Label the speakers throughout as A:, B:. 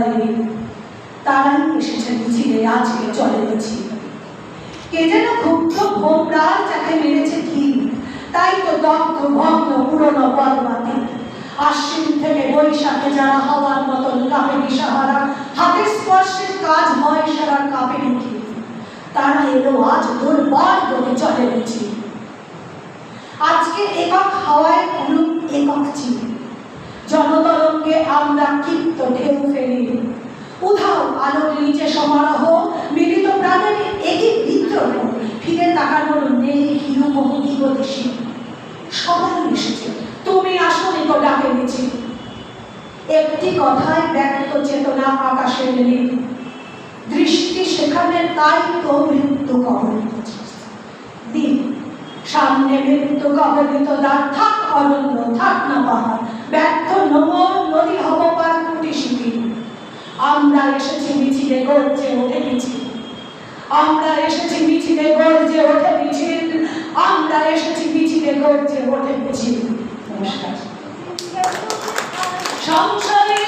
A: সারায় তারাই এসেছে মিছিলে, আজকে চলে মিছিল কে যেন ক্ষুব্ধ ভোমরার যাকে মেরেছে কি? তাই তো দগ্ধ, ভগ্ন, পুরনো পদমাতি। আশ্বিন থেকে বৈশাখে যারা হওয়ার মতন কাপেনি সাহারা হাতের স্পর্শের কাজ হয় সারা কাপেনি কি তারা এলো আজ দুর্বার গতি চলে গেছি। আজকে একক হাওয়ায় অনুপ একক চিন জনতরঙ্গে আমরা ক্ষিপ্ত ঢেউ ফেলি। উধাও আলোর নিচে সমারোহ, মিলিত প্রাণের একই বিদ্রোহ। ফিরে তাকানোর নেই হিরু সবাই এসেছে তুমি ডাকে মিছিল। একটি কথায় ব্যক্ত চেতনা আকাশের নীল। দৃষ্টি সেখানে তাই তো মৃত্যু কবলিত দিন, সামনে মৃত্যু কবলিত দ্বার। থাক অরণ্য, থাক না পাহাড়। ব্যর্থ নমর নদী হব পার কুটি শিবির আমরা এসেছি মিছিলে ওঠে আমরা এসেছি মিছিলে গর্জে ওঠে আমরা এসেছি মিছিলে গর্জে ওঠে নমস্কার। সংসারে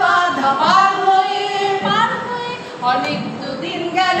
B: বাধা পার হয়ে পার হয়ে অনেক দুদিন গেল